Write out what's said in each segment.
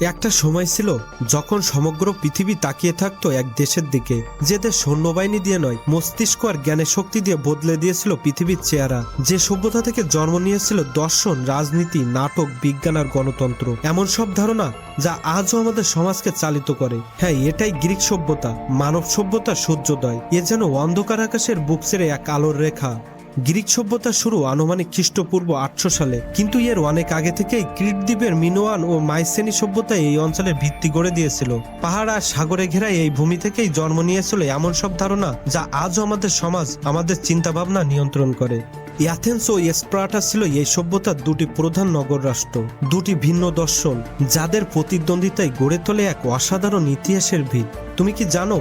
একটা সময় ছিল যখন সমগ্র পৃথিবী তাকিয়ে থাকতো এক দেশের দিকে। যে দেশ সৈন্যবাহিনী দিয়ে নয়, মস্তিষ্ক আর জ্ঞানের শক্তি দিয়ে বদলে দিয়েছিল পৃথিবীর চেহারা। যে সভ্যতা থেকে জন্ম নিয়েছিল দর্শন, রাজনীতি, নাটক, বিজ্ঞান আর গণতন্ত্র। এমন সব ধারণা যা আজও আমাদের সমাজকে চালিত করে। হ্যাঁ এটাই গ্রিক সভ্যতা, মানব সভ্যতা সূর্যোদয়। এ যেন অন্ধকার আকাশের বুক এক আলোর রেখা। গ্রিক সভ্যতার শুরু আনুমানিক খ্রিস্টপূর্ব আটশো সালে। কিন্তু এর অনেক আগে থেকেই ক্রিট দ্বীপের মিনোয়ান ও মাইসেনি সভ্যতা এই অঞ্চলের ভিত্তি গড়ে দিয়েছিল। পাহাড় আর সাগরে ঘেরা এই ভূমি থেকেই জন্ম নিয়েছিল এমন সব ধারণা যা আজও আমাদের সমাজ, আমাদের চিন্তাভাবনা নিয়ন্ত্রণ করে। অ্যাথেন্স ও স্প্রাটা ছিল এই সভ্যতার দুটি প্রধান নগর রাষ্ট্র, দুটি ভিন্ন দর্শন, যাদের প্রতিদ্বন্দ্বিতায় গড়ে তোলে এক অসাধারণ ইতিহাসের ভিত। তুমি কি জানো,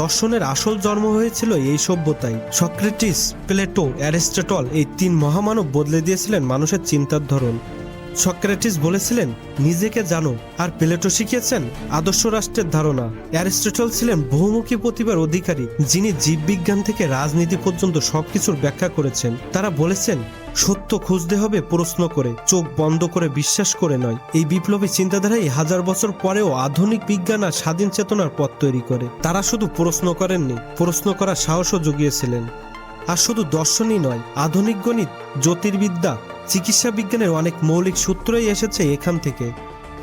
দর্শনের আসল জন্ম হয়েছিল এই সভ্যতায়। সক্রেটিস, প্লেটো, অ্যারিস্টটল এই তিন মহামানব বদলে দিয়েছিলেন মানুষের চিন্তার ধরন। সক্রেটিস বলেছিলেন, নিজেকে জানো। আর প্লেটো শিখিয়েছেন, আদর্শ রাষ্ট্রের ধারণা। অ্যারিস্টটল ছিলেন বহুমুখী প্রতিভার অধিকারী, যিনি জীববিজ্ঞান থেকে রাজনীতি পর্যন্ত সবকিছুর ব্যাখ্যা করেছেন। তারা বলেছেন, সত্য খুঁজতে হবে, প্রশ্ন করে, চোখ বন্ধ করে বিশ্বাস করে নয়। এই বিপ্লবী চিন্তাধারাই হাজার বছর পরেও আধুনিক বিজ্ঞান আর স্বাধীন চেতনার পথ তৈরি করে। তারা শুধু প্রশ্ন করেননি, প্রশ্ন করার সাহসও জুগিয়েছিলেন। আর শুধু দর্শনই নয়, আধুনিক গণিত, জ্যোতির্বিদ্যা চিকিৎসা বিজ্ঞানের অনেক মৌলিক সূত্রই এসেছে এখান থেকে।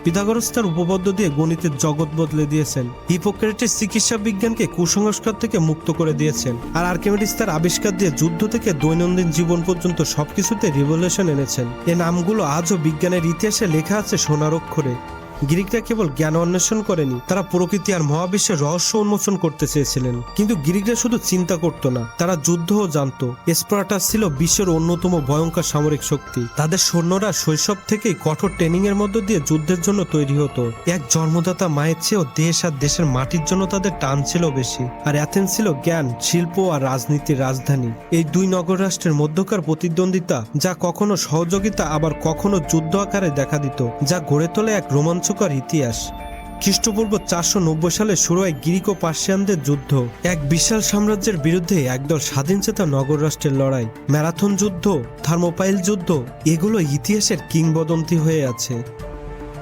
পিথাগোরাস তার উপপাদ্য দিয়ে গণিতের জগৎ বদলে দিয়েছেন। হিপোক্রেটিস চিকিৎসা বিজ্ঞানকে কুসংস্কার থেকে মুক্ত করে দিয়েছেন। আর আর্কিমিডিস তার আবিষ্কার দিয়ে যুদ্ধ থেকে দৈনন্দিন জীবন পর্যন্ত সবকিছুতে রিভলিউশন এনেছেন। এ নামগুলো আজও বিজ্ঞানের ইতিহাসে লেখা আছে সোনার অক্ষরে। গ্রিকরা কেবল জ্ঞান অন্বেষণ করেনি, তারা প্রকৃতি আর মহাবিশ্বের রহস্য উন্মোচন করতে চেয়েছিলেন। কিন্তু গ্রিকরা শুধু চিন্তা করতো না, তারা যুদ্ধও জানতো। স্পার্টাস ছিল বিশ্বের অন্যতম ভয়ঙ্কর সামরিক শক্তি। তাদের সৈন্যরা শৈশব থেকেই কঠোর ট্রেনিং এর মধ্য দিয়ে যুদ্ধের জন্য তৈরি হতো। এক জন্মদাতা মায়ের চেয়েও দেশ আর দেশের মাটির জন্য তাদের টান ছিল বেশি। আর অ্যাথেন্স ছিল জ্ঞান, শিল্প আর রাজনীতির রাজধানী। এই দুই নগর রাষ্ট্রের মধ্যকার প্রতিদ্বন্দ্বিতা যা কখনো সহযোগিতা, আবার কখনো যুদ্ধ আকারে দেখা দিত, যা গড়ে তোলে এক রোমাঞ্চকর ইতিহাস। খ্রিস্টপূর্ব চারশো নব্বই সালে শুরু হয় গ্রিক ও পার্সিয়ানদের যুদ্ধ। এক বিশাল সাম্রাজ্যের বিরুদ্ধে একদল স্বাধীনচেতা নগর রাষ্ট্রের লড়াই। ম্যারাথন যুদ্ধ, থার্মোপাইল যুদ্ধ, এগুলো ইতিহাসের কিংবদন্তি হয়ে আছে।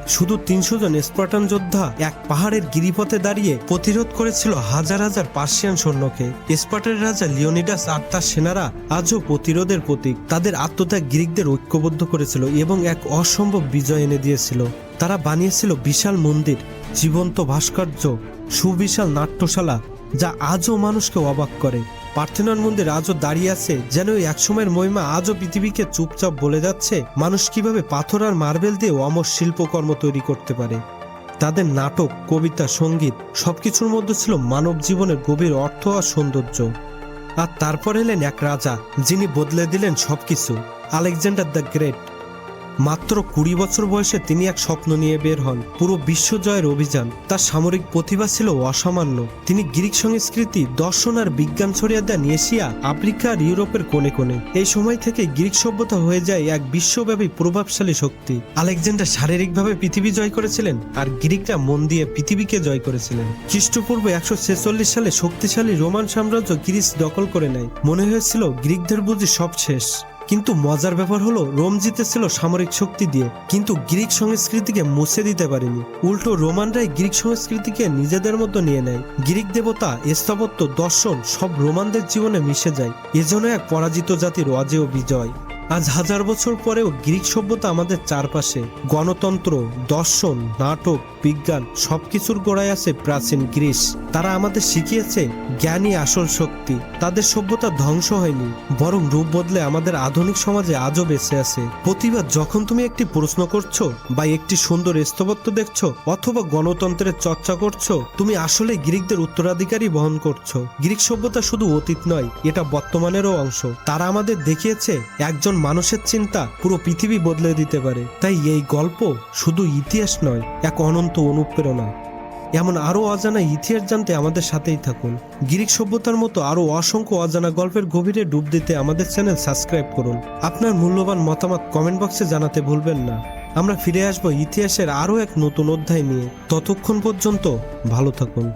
শুধু তিনশো জন স্পার্টান যোদ্ধা এক পাহাড়ের গিরিপথে দাঁড়িয়ে প্রতিরোধ করেছিল হাজার হাজার পার্সিয়ান সৈন্যকে। স্পার্টার রাজা লিওনিডাস আর তার সেনারা আজও প্রতিরোধের প্রতীক। তাদের আত্মত্যাগ গ্রিকদের ঐক্যবদ্ধ করেছিল এবং এক অসম্ভব বিজয় এনে দিয়েছিল। তারা বানিয়েছিল বিশাল মন্দির, জীবন্ত ভাস্কর্য, সুবিশাল নাট্যশালা, যা আজও মানুষকে অবাক করে। পার্থেনন মন্দির আজও দাঁড়িয়ে আছে, যেন ওই একসময়ের মহিমা আজও পৃথিবীকে চুপচাপ বলে যাচ্ছে। মানুষ কীভাবে পাথর আর মার্বেল দিয়ে অমর শিল্পকর্ম তৈরি করতে পারে? তাদের নাটক, কবিতা, সংগীত, সবকিছুর মধ্যে ছিল মানব জীবনের গভীর অর্থ আর সৌন্দর্য। আর তারপর এলেন এক রাজা, যিনি বদলে দিলেন সবকিছু, আলেকজান্ডার দ্য গ্রেট। মাত্র কুড়ি বছর বয়সে তিনি এক স্বপ্ন নিয়ে বের হন। পুরো বিশ্ব জয়ের অভিযান, তার সামরিক প্রতিভা ছিল অসামান্য। তিনি গ্রিক সংস্কৃতি, দর্শন আর বিজ্ঞান ছড়িয়ে দেন এশিয়া, আফ্রিকা আর ইউরোপের কোণে কোণে। এই সময় থেকে গ্রিক সভ্যতা হয়ে যায় এক বিশ্বব্যাপী প্রভাবশালী শক্তি। আলেকজান্ডার শারীরিকভাবে পৃথিবী জয় করেছিলেন আর গ্রিকরা মন দিয়ে পৃথিবীকে জয় করেছিলেন। খ্রিস্টপূর্ব একশো ছেচল্লিশ সালে শক্তিশালী রোমান সাম্রাজ্য গ্রিস দখল করে নেয়। মনে হয়েছিল গ্রিকদের বুঝি সব শেষ। কিন্তু মজার ব্যাপার হলো রোম জিতেছিল সামরিক শক্তি দিয়ে, কিন্তু গ্রিক সংস্কৃতিকে মুছে দিতে পারেনি। উল্টো রোমানরাই গ্রিক সংস্কৃতিকে নিজেদের মতো নিয়ে নেয়। গ্রিক দেবতা, স্থাপত্য, দর্শন, সব রোমানদের জীবনে মিশে যায়। এজন্য এক পরাজিত জাতির অজেয় বিজয়। আজ হাজার বছর পরেও গ্রিক সভ্যতা আমাদের চারপাশে। গণতন্ত্র, দর্শন, নাটক, বিজ্ঞান সবকিছুর গোড়ায় আছে প্রাচীন গ্রিস। তারা আমাদের শিখিয়েছে জ্ঞানই আসল শক্তি। তাদের সভ্যতা ধ্বংস হয়নি, বরং রূপ বদলে আমাদের আধুনিক সমাজে আজও বেঁচে আছে। প্রতিবার যখন তুমি একটি প্রশ্ন করছ বা একটি সুন্দর স্থপত্য দেখছ অথবা গণতন্ত্রের চর্চা করছ, তুমি আসলে গ্রিকদের উত্তরাধিকারী বহন করছ। গ্রিক সভ্যতা শুধু অতীত নয়, এটা বর্তমানেরও অংশ। তারা আমাদের দেখিয়েছে একজন মানুষের চিন্তা পুরো পৃথিবী বদলে দিতে পারে। তাই এই গল্প শুধু ইতিহাস নয়, এক অনন্ত অনুপ্রেরণা। এমন আরও অজানা ইতিহাস জানতে আমাদের সাথেই থাকুন। গ্রিক সভ্যতার মতো আরও অসংখ্য অজানা গল্পের গভীরে ডুব দিতে আমাদের চ্যানেল সাবস্ক্রাইব করুন। আপনার মূল্যবান মতামত কমেন্ট বক্সে জানাতে ভুলবেন না। আমরা ফিরে আসব ইতিহাসের আরও এক নতুন অধ্যায় নিয়ে। ততক্ষণ পর্যন্ত ভালো থাকুন।